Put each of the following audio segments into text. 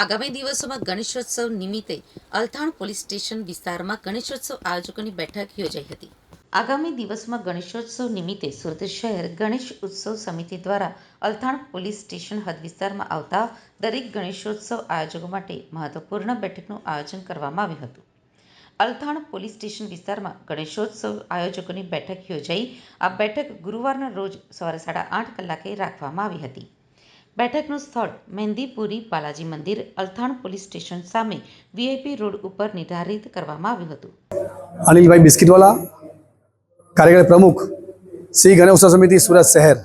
આગામી દિવસોમાં ગણેશોત્સવ નિમિત્તે અલથાણ પોલીસ સ્ટેશન વિસ્તારમાં ગણેશોત્સવ આયોજકોની બેઠક યોજાઈ હતી. આગામી દિવસમાં ગણેશોત્સવ નિમિત્તે સુરત શહેર ગણેશ ઉત્સવ સમિતિ દ્વારા અલથાણ પોલીસ સ્ટેશન હદ વિસ્તારમાં આવતા દરેક ગણેશોત્સવ આયોજકો માટે મહત્વપૂર્ણ બેઠકનું આયોજન કરવામાં આવ્યું હતું. અલથાણ પોલીસ સ્ટેશન વિસ્તારમાં ગણેશોત્સવ આયોજકોની બેઠક યોજાઈ. આ બેઠક ગુરુવારના રોજ સવારે સાડા આઠ કલાકે રાખવામાં આવી હતી. બેઠકનું સ્થળ મહેંદીપુરી બાલાજી મંદિર, અલથાણ પોલીસ સ્ટેશન સામે વીઆઈપી રોડ ઉપર નિર્ધારિત કરવામાં આવ્યું હતું. અનિલભાઈ બિસ્કીટવાલા કાર્યકારી પ્રમુખ શ્રી ગણેશ સમિતિ સુરત શહેર.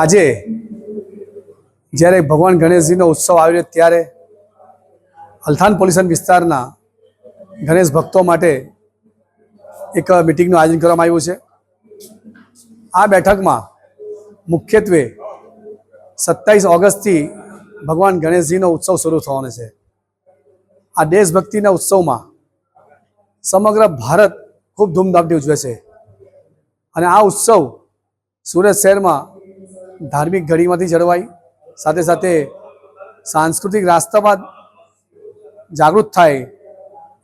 આજે જ્યારે ભગવાન ગણેશજીનો ઉત્સવ આવ્યો ત્યારે અલથાણ પોલીસ વિસ્તારના ગણેશ ભક્તો માટે એક મિટિંગનું આયોજન કરવામાં આવ્યું છે. આ બેઠકમાં મુખ્યત્વે સત્તાવીસ ઓગસ્ટથી ભગવાન ગણેશજીનો ઉત્સવ શરૂ થવાનો છે. આ દેશભક્તિના ઉત્સવમાં સમગ્ર ભારત ખૂબ ધૂમધામથી ઉજવે છે. અને આ ઉત્સવ સુરત શહેરમાં ધાર્મિક ઘડીમાંથી જળવાય, સાથે સાથે સાંસ્કૃતિક રાસ્તામાં જાગૃત થાય,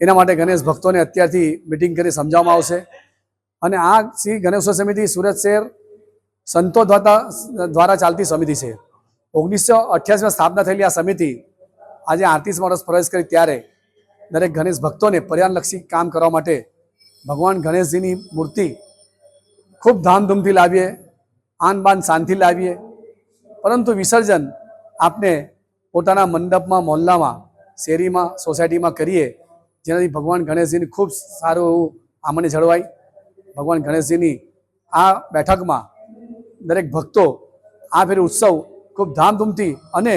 એના માટે ગણેશ ભક્તોને અત્યારથી મિટિંગ કરી સમજાવવામાં આવશે. અને આ શ્રી ગણેશ ઉત્સવ સમિતિ સુરત શહેર સંતો દ્વારા દ્વારા ચાલતી સમિતિ છે. ઓગણીસો અઠ્યાસીમાં સ્થાપના થયેલી આ સમિતિ આજે આડત્રીસ વર્ષ પ્રવેશ કરી ત્યારે દરેક ગણેશ ભક્તોને પર્યાવરણલક્ષી કામ કરવા માટે ભગવાન ગણેશજીની મૂર્તિ ખૂબ ધામધૂમથી લાવીએ, આન બાન શાંતિ લાવીએ. પરંતુ વિસર્જન આપને પોતાના મંડપમાં, મોહલ્લામાં, શેરીમાં, સોસાયટીમાં કરીએ, જેનાથી ભગવાન ગણેશજીની ખૂબ સારું એવું આમને જળવાય. ભગવાન ગણેશજીની આ બેઠકમાં દરેક ભક્તો આ ફેર ઉત્સવ ખૂબ ધામધૂમથી અને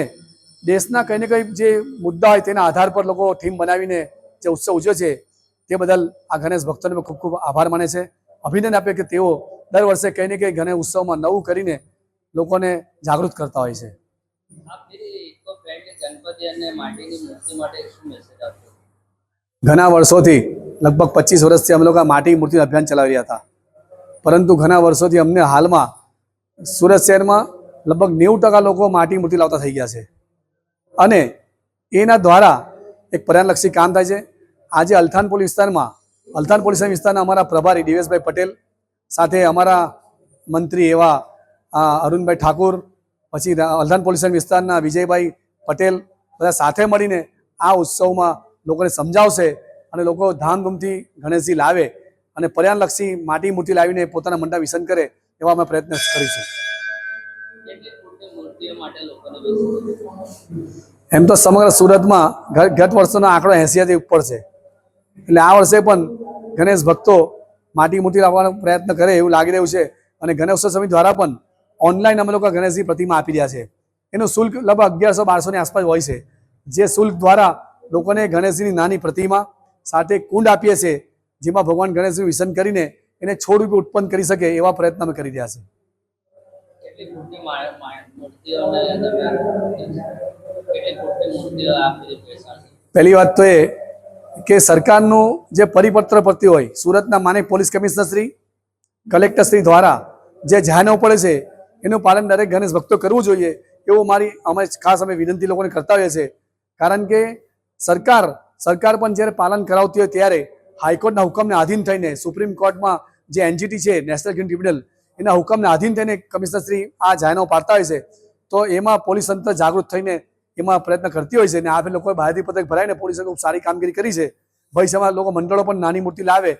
દેશના કંઈ ને કંઈ જે મુદ્દા હોય તેના આધાર પર લોકો થીમ બનાવીને જે ઉત્સવ ઉજવે છે, તે બદલ આ ગણેશ ભક્તોને ખૂબ ખૂબ આભાર માને છે. અભિનંદન આપે કે તેઓ દર વર્ષે કંઈ ને કંઈ ગણેશ ઉત્સવમાં નવું કરીને લોકોને જાગૃત કરતા હોય છે. ઘણા વર્ષોથી, લગભગ પચીસ વર્ષથી અમે લોકો માટી મૂર્તિ અભિયાન ચલાવી રહ્યા હતા. પરંતુ ઘણા વર્ષોથી અમને હાલમાં સુરત શહેરમાં લગભગ નેવું ટકા લોકો માટી મૂર્તિ લાવતા થઈ ગયા છે. અને એના દ્વારા એક પર્યાવરણલક્ષી કામ થાય છે. આજે અલથાન પોલીસ વિસ્તારમાં અલથાન પોલીસ વિસ્તારના અમારા પ્રભારી દિવેશભાઈ પટેલ સાથે અમારા મંત્રી એવા અરુણભાઈ ઠાકુર, પછી રા- અલથાન પોલીસ વિસ્તારના વિજયભાઈ પટેલ બધા સાથે મળીને આ ઉત્સવમાં લોકોને સમજાવશે અને લોકો ધામધૂમથી ગણેશજી લાવે અને પર્યાવરણલક્ષી માટી મૂર્તિ લાવીને પોતાના મંડા વિસર્જન કરે એવા અમે પ્રયત્ન કરીશું. એમ તો સમગ્ર સુરતમાં ગત વર્ષોનો આંકડો એંસીથી ઉપર છે. એટલે આ વર્ષે પણ ગણેશ ભક્તો માટી મૂર્તિ લાવવાનો પ્રયત્ન કરે એવું લાગી રહ્યું છે. અને ગણેશોત્સવ સમિતિ દ્વારા પણ ઓનલાઈન અમે લોકો ગણેશજી પ્રતિમા આપી રહ્યા છે. એનું શુલ્ક લગભગ અગિયારસો બારસોની આસપાસ હોય છે. જે શુલ્ક દ્વારા લોકોને ગણેશજીની નાની પ્રતિમા સાથે કુંડ આપીએ છીએ, જેમાં ભગવાન ગણેશનું વિસર્જન કરીને એને છોડ રૂપે ઉત્પન્ન કરી શકે એવા પ્રયત્ન અમે કરી રહ્યા છે પહેલી વાત તો એ કે સરકારનું જે પરિપત્ર પડતી હોય સુરતના માનક police commissioner Shri collector Shri દ્વારા જે જાહેરનામું પડે છે એનું પાલન દરેક ગણેશ ભક્તો કરવું જોઈએ એવું મારી અમે ખાસ અમે વિનંતી લોકોને કરતા હોઈએ છીએ. કારણ કે સરકાર સરકાર પણ જ્યારે પાલન કરાવતી હોય ત્યારે હાઈકોર્ટના હુકમને આધીન થઈને સુપ્રીમ કોર્ટમાં જે એનજીટી છે, નેશનલ ગ્રીન ટ્રિબ્યુનલ, એના હુકમને આધીન થઈને કમિશનર શ્રી આ જાહેરનામું પાડતા હોય છે, તો એમાં પોલીસ તંત્ર જાગૃત થઈને એમાં પ્રયત્ન કરતી હોય છે અને આ લોકોએ બહારથી પત્રક ભરાઈને પોલીસે ખૂબ સારી કામગીરી કરી છે. ભવિષ્યમાં લોકો મંડળો પણ નાની મૂર્તિ લાવે